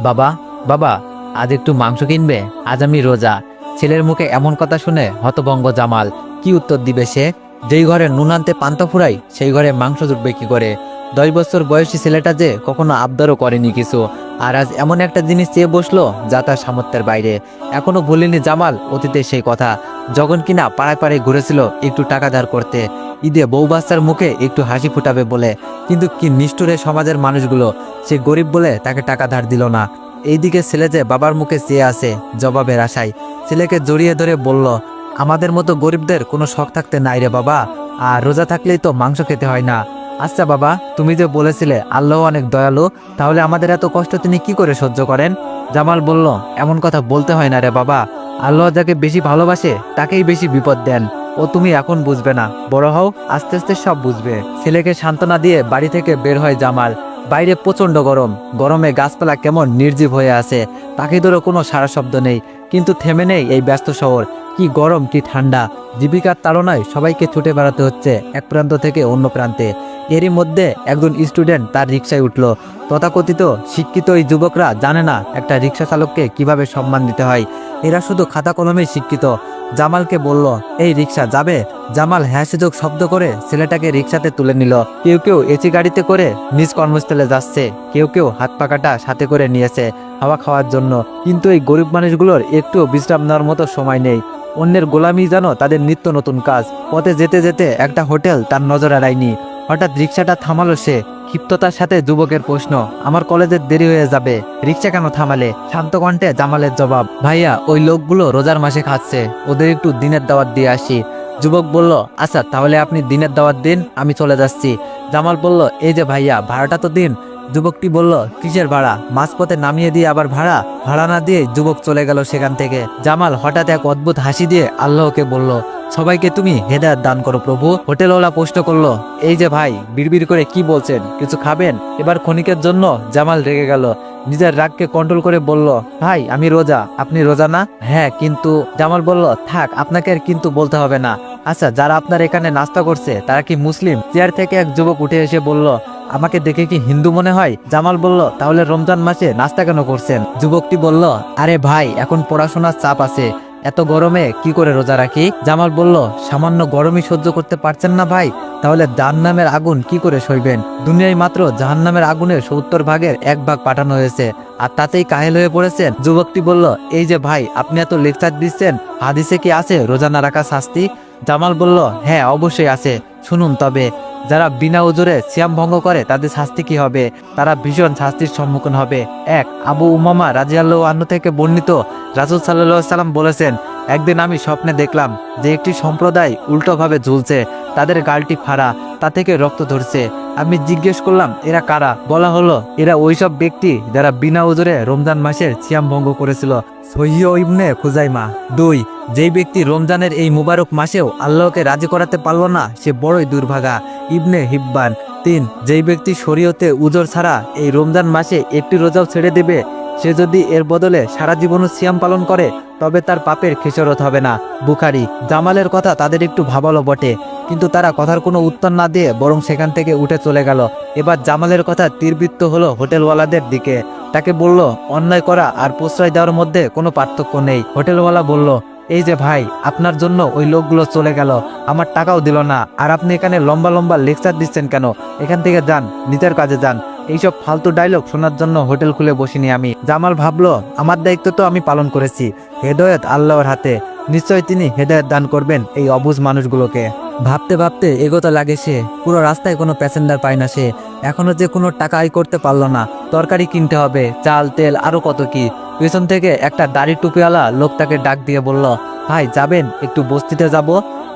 বাবা বাবা, আজ একটু মাংস কিনবে? আজ আমি রোজা। ছেলের মুখে এমন কথা শুনে হতভঙ্গ জামাল। কি উত্তর দিবে সে? যেই ঘরে নুন আনতে পান্তা ফুরাই, সেই ঘরে মাংস জুটবে কি করে? দশ বছর বয়সী ছেলেটা যে কখনো আবদারও করেনি কিছু। আর আজ এমন একটা জিনিস চেয়ে বসল যা তার সামর্থ্যের বাইরে। এখনও ভুলিনি জামাল অতীতে সেই কথা। যখন কিনা পাড়ায় পাড়ায় ঘুরেছিল একটু টাকা ধার করতে। ঈদে বউ বাচ্চার মুখে একটু হাসি ফুটাবে বলে। কিন্তু কি নিষ্ঠুরে সমাজের মানুষগুলো, সে গরিব বলে তাকে টাকা ধার দিল না। এইদিকে ছেলে যে বাবার মুখে চেয়ে আছে, জবাবের আশায়। ছেলেকে জড়িয়ে ধরে বলল, আমাদের মতো গরিবদের কোনো শখ থাকতে নাই রে বাবা। আর রোজা থাকলেই তো মাংস খেতে হয় না। আচ্ছা বাবা, তুমি যে বলেছিলে আল্লাহ অনেক দয়ালু, তাহলে আমাদের এত কষ্ট তিনি কি করে সহ্য করেন? জামাল বলল, এমন কথা বলতে হয় না রে বাবা। আল্লাহ যাকে বেশি ভালোবাসে, তাকেই বেশি বিপদ দেন। ও তুমি এখন বুঝবে না। বড় হও, আস্তে আস্তে সব বুঝবে। ছেলেকে সান্ত্বনা দিয়ে বাড়ি থেকে বের হয় জামাল। বাইরে প্রচণ্ড গরম। গরমে গাছপালা কেমন নির্জীব হয়ে আছে, পাখিদেরও কোনো সারা শব্দ নেই। কিন্তু থেমে নেই এই ব্যস্ত শহর। কি গরম, কি ঠান্ডা। জীবিকার তাড়নায় সবাইকে ছুটে বেড়াতে হচ্ছে, এক প্রান্ত থেকে অন্য প্রান্তে। এরই মধ্যে একজন স্টুডেন্ট তার রিক্সায় উঠল। তথাকথিত শিক্ষিত এই যুবকরা জানে না একটা রিক্সা চালককে কীভাবে সম্মান দিতে হয়। এরা শুধু খাতা কলমেই শিক্ষিত। জামালকে বলল, এই রিক্সা যাবে? জামাল হ্যাঁ সুযোগ শব্দ করে ছেলেটাকে রিক্সাতে তুলে নিল। কেউ কেউ এসি গাড়িতে করে নিজ কর্মস্থলে যাচ্ছে। কেউ কেউ হাত পাকাটা সাথে করে নিয়েছে হাওয়া খাওয়ার জন্য। কিন্তু এই গরিব মানুষগুলোর একটু বিশ্রাম নেওয়ার মতো সময় নেই। অন্যের গোলামি যেন তাদের নিত্য নতুন কাজ। পথে যেতে যেতে একটা হোটেল তার নজর এড়ায়নি। হঠাৎ রিক্সাটা থামালো সে। ক্ষিপ্ততার সাথে যুবকের প্রশ্ন, আমার কলেজের দেরি হয়ে যাবে। রিক্সা কেন থামালে? শান্ত কণ্ঠে জামালের জবাব, ভাইয়া, ওই লোকগুলো রোজার মাসে খাচ্ছে। ওদের একটু দিনের দাওয়াত দিয়ে আসি। যুবক বলল আচ্ছা তাহলে আপনি দিনের দাওয়াত দিন, আমি চলে যাচ্ছি। জামাল বলল, এই যে ভাইয়া ভাড়াটা তো দিন। যুবকটি বলল, কিসের ভাড়া? মাঝপথে নামিয়ে দিয়ে আবার ভাড়া? ভাড়া না দিয়ে যুবক চলে গেল সেখান থেকে। জামাল হঠাৎ এক অদ্ভুত হাসি দিয়ে আল্লাহকে বলল, সবাইকে তুমি হেদায়ত দান করো প্রভু। হোটেলওয়ালা প্রশ্ন করল, এই যে ভাই, বিড়বিড় করে কি বলছেন? কিছু খাবেন? এবার ক্ষণিকের জন্য জামাল রেগে গেল, নিজের রাগকে কন্ট্রোল করে বলল, ভাই, আমি রোজা। আপনি রোজা না? হ্যাঁ কিন্তু জামাল বলল, থাক, আপনাকে আর কিন্তু বলতে হবে না। আচ্ছা যারা আপনার এখানে নাস্তা করছে, তারা কি মুসলিম? চেয়ার থেকে এক যুবক উঠে এসে বলল আমাকে দেখে কি হিন্দু মনে হয়? জামাল বলল, তাহলে রমজান মাসে নাস্তা কেন করছেন? যুবকটি বলল, আরে ভাই, এখন পড়াশোনার চাপ আছে। এত গরমে কি করে রোজা রাখি? জামাল বলল, সামান্য গরমই সহ্য করতে পারছেন না ভাই, তাহলে জাহান্নামের আগুন কি করে সইবেন? দুনিয়ায় মাত্র জাহান্নামের আগুনের সত্তর ভাগের এক ভাগ পাঠানো হয়েছে, আর তাতেই কাহেল হয়ে পড়েছেন। যুবকটি বলল, এই যে ভাই, আপনি এত লেকচার দিচ্ছেন, হাদিসে কি আছে রোজা না রাখা শাস্তি? জামাল বলল হ্যাঁ অবশ্যই আছে। শুনুন তবে যারা বিনা উজুরে সিয়াম ভঙ্গ করে, তাদের শাস্তি কি হবে? তারা ভীষণ শাস্তির সম্মুখীন হবে। এক, আবু উমামা রাজিয়াল্লাহ আল্লাহ থেকে বর্ণিত রাসুল সাল্লাহ সাল্লাম বলেছেন, একদিন আমি স্বপ্নে দেখলাম যে একটি সম্প্রদায় উল্টোভাবে ঝুলছে, তাদের গালটি ফাড়া, তা থেকে রক্ত ধরছে। আমি জিজ্ঞেস করলাম, এরা কারা? বলা হলো, এরা ওইসব ব্যক্তি যারা বিনা ওজরে রমজান মাসের সিয়াম ভঙ্গ করেছিল। সহিয় ইবনে খুজাইমা। দুই, যেই ব্যক্তি রমজানের এই মুবারক মাসেও আল্লাহকে রাজি করাতে পারল না, সে বড়ই দুর্ভাগা। ইবনে হিব্বান। তিন, যেই ব্যক্তি শরীয়তে উজর ছাড়া এই রমজান মাসে একটি রোজাও ছেড়ে দেবে, সে যদি এর বদলে সারা জীবনও সিয়াম পালন করে, তবে তার পাপের খেসরত হবে না। বুখারি। জামালের কথা তাদের একটু ভাবালো বটে। কিন্তু তারা কথার কোনো উত্তর না দিয়ে বরং সেখান থেকে উঠে চলে গেল। এবার জামালের কথা তীরবৃত্ত হলো হোটেলওয়ালাদের দিকে। তাকে বলল, অন্যায় করা আর প্রশ্রয় দেওয়ার মধ্যে কোনো পার্থক্য নেই। হোটেলওয়ালা বলল, এই যে ভাই, আপনার জন্য ওই লোকগুলো চলে গেল। আমার টাকাও দিল না। আর আপনি এখানে লম্বা লম্বা লেকচার দিচ্ছেন কেন? এখান থেকে যান, নিজের কাজে যান। এইসব ফালতু ডায়লগ শোনার জন্য হোটেল খুলে বসিনি আমি। জামাল ভাবলো, আমার দায়িত্ব তো আমি পালন করেছি। হেদায়ত আল্লাহর হাতে। নিশ্চয় তিনি হেদায়ত দান করবেন এই অবুজ মানুষগুলোকে। ভাবতে ভাবতে এগোতে লাগে সে। পুরো রাস্তায় কোনো প্যাসেঞ্জার পায় না সে। এখনও যে কোনো টাকা আয় করতে পারল না। তরকারি কিনতে হবে, চাল, তেল, আরও কত কি। পেছন থেকে একটা দাড়ি টুপিওয়ালা লোক তাকে ডাক দিয়ে বলল, ভাই, যাবেন? একটু বস্তিতে যাব?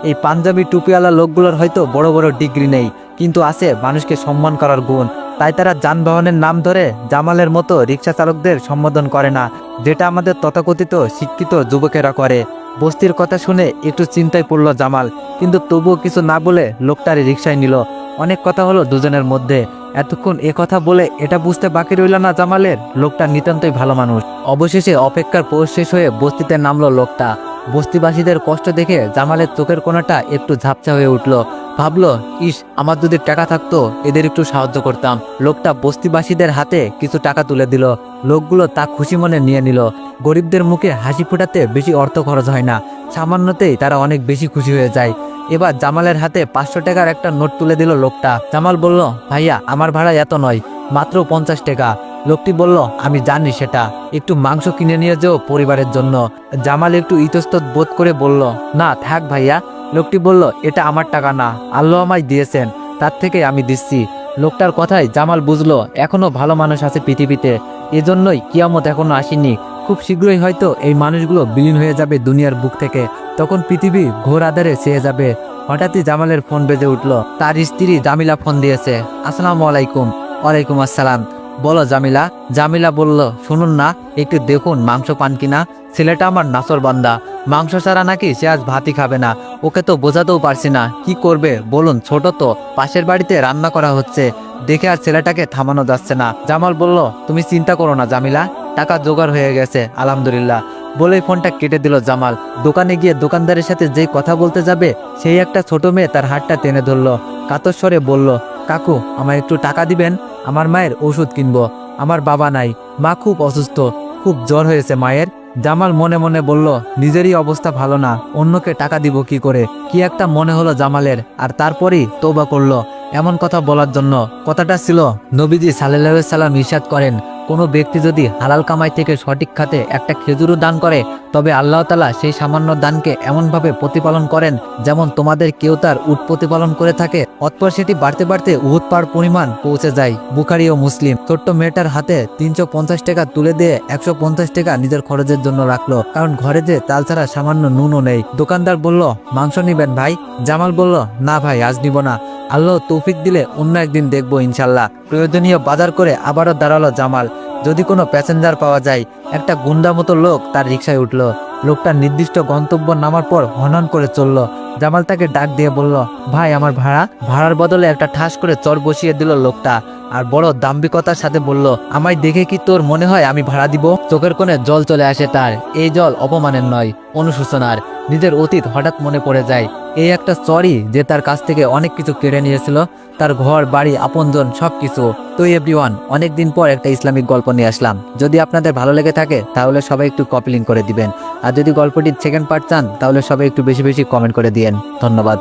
এই পাঞ্জাবি টুপিওয়ালা লোকগুলোর হয়তো বড় বড় ডিগ্রি নেই, কিন্তু আছে মানুষকে সম্মান করার গুণ। তাই তারা যানবাহনের নাম ধরে জামালের মতো রিক্সা চালকদের সম্বোধন করে না, যেটা আমাদের তথাকথিত শিক্ষিত যুবকেরা করে। বস্তির কথা শুনে একটু চিন্তায় পড়ল জামাল, কিন্তু তবুও কিছু না বলে লোকটারে রিক্সায় নিল। অনেক কথা হলো দুজনের মধ্যে। এতক্ষণ এ কথা বলে এটা বুঝতে বাকি রইল না জামালের? লোকটা নিতান্তই ভালো মানুষ। অবশেষে অপেক্ষার পৌষ শেষ হয়ে বস্তিতে নামলো লোকটা। বস্তিবাসীদের কষ্ট দেখে জামালের চোখের কোনাটা একটু ঝাপচা হয়ে উঠল। ভাবলো, ইস, আমার যদি টাকা থাকতো, এদের একটু সাহায্য করতাম। লোকটা বস্তিবাসীদের হাতে কিছু টাকা তুলে দিল। লোকগুলো তা খুশি মনে নিয়ে নিল। গরিবদের মুখে হাসি ফোটাতে বেশি অর্থ খরচ হয় না। সামান্যতেই তারা অনেক বেশি খুশি হয়ে যায়। এবার জামালের হাতে পাঁচশো টাকার একটা নোট তুলে দিল লোকটা। জামাল বলল, ভাইয়া, আমার ভাড়া এত নয়, মাত্র পঞ্চাশ টাকা। লোকটি বলল, আমি জানি সেটা। একটু মাংস কিনে নিয়ে যাও পরিবারের জন্য। জামাল একটু ইতস্তত বোধ করে বলল, না, থাক ভাইয়া। লোকটি বলল, এটা আমার টাকা না। আল্লাহ আমায় দিয়েছেন। তার থেকে আমি দিচ্ছি। লোকটার কথায় জামাল বুঝলো, এখনও ভালো মানুষ আছে পৃথিবীতে। এজন্যই কিয়ামত এখনও আসেনি। খুব শীঘ্রই হয়তো এই মানুষগুলো বিলীন হয়ে যাবে দুনিয়ার বুক থেকে। তখন পৃথিবী ঘোর আধারে চেয়ে যাবে। হঠাৎই জামালের ফোন বেজে উঠল, তার স্ত্রী জামিলা ফোন দিয়েছে। আসসালামু আলাইকুম। ওয়ালাইকুম আসসালাম। বলো জামিলা জামিলা বলল, শুনুন না, একটু দেখুন মাংস পান কিনা। ছেলেটা আমার নাসর বান্দা। মাংস ছাড়া নাকি সে আজ ভাতই খাবে না। ওকে তো বোঝাতেও পারছি না। কি করবে? বলুন, ছোট তো। পাশের বাড়িতে রান্না করা হচ্ছে। দেখে আর ছেলেটাকে থামানো যাচ্ছে না। জামাল বলল, তুমি চিন্তা করো না জামিলা। টাকা জোগাড় হয়ে গেছে, আলহামদুলিল্লাহ। বলেই ফোনটা কেটে দিল জামাল। দোকানে গিয়ে দোকানদারের সাথে যেই কথা বলতে যাবে, সেই একটা ছোট মেয়ে তার হাতটা টেনে ধরলো। কাতর স্বরে বলল কাকু, আমায় একটু টাকা দিবেন? আমার মায়ের ওষুধ কিনবো। আমার বাবা নাই, মা খুব অসুস্থ, খুব জ্বর হয়েছে মায়ের। জামাল মনে মনে বলল, নিজেরই অবস্থা ভালো না, অন্যকে টাকা দিব কি করে? কি একটা মনে হলো জামালের, আর তারপরই তৌবা করল। এমন কথা বলার জন্য কথাটা ছিল নবীজি সাল্লাহ সাল্লাম ইসাদ করেন। কোনো ব্যক্তি যদি হালাল কামাই থেকে সঠিক খাতে একটা খেজুরও দান করে, তবে আল্লাহ তালা সেই সামান্য দানকে এমনভাবে প্রতিপালন করেন যেমন তোমাদের কেউ তার উট প্রতিপালন করে থাকে, অতপর সেটি বাড়তে বাড়তে উহুদ পার পরিমাণ পৌঁছে যায়। বুখারি ও মুসলিম ছোট্ট মেয়েটার হাতে তিনশো পঞ্চাশ টাকা তুলে দিয়ে একশো পঞ্চাশ টাকা নিজের খরচের জন্য রাখল, কারণ ঘরে যে তাল ছাড়া সামান্য নুনও নেই। দোকানদার বলল, মাংস নিবেন ভাই? জামাল বলল, না ভাই, আজ নিব না। আল্লাহ তৌফিক দিলে অন্য একদিন দেখব ইনশাল্লাহ। প্রয়োজনীয় বাজার করে আবারও দাঁড়াল জামাল। যদি কোনো প্যাসেঞ্জার পাওয়া যায়, একটা গুন্ডা মতো লোক তার রিক্সায় উঠল। লোকটা নির্দিষ্ট গন্তব্য নামার পর হনন করে চলল। জামাল তাকে ডাক দিয়ে বলল, ভাই, আমার ভাড়া? ভাড়ার বদলে একটা ঠাস করে চর বসিয়ে দিল লোকটা। আর বড় দাম্ভিকতার সাথে বলল, আমায় দেখে কি তোর মনে হয় আমি ভাড়া দিব? চোখের কোণে জল চলে আসে তার। এই জল অপমানের নয়, অনুশোচনার। নিজের অতীত হঠাৎ মনে পড়ে যায়। এই একটা সরি যে তার কাছ থেকে অনেক কিছু কেড়ে নিয়েছিল, তার ঘর, বাড়ি, আপনজন সব কিছু তো এভরিওয়ান অনেকদিন পর একটা ইসলামিক গল্প নিয়ে আসলাম। যদি আপনাদের ভালো লেগে থাকে, তাহলে সবাই একটু কপিলিং করে দিবেন। আর যদি গল্পটির সেকেন্ড পার্ট চান, তাহলে সবাই একটু বেশি বেশি কমেন্ট করে দিয়েন। ধন্যবাদ।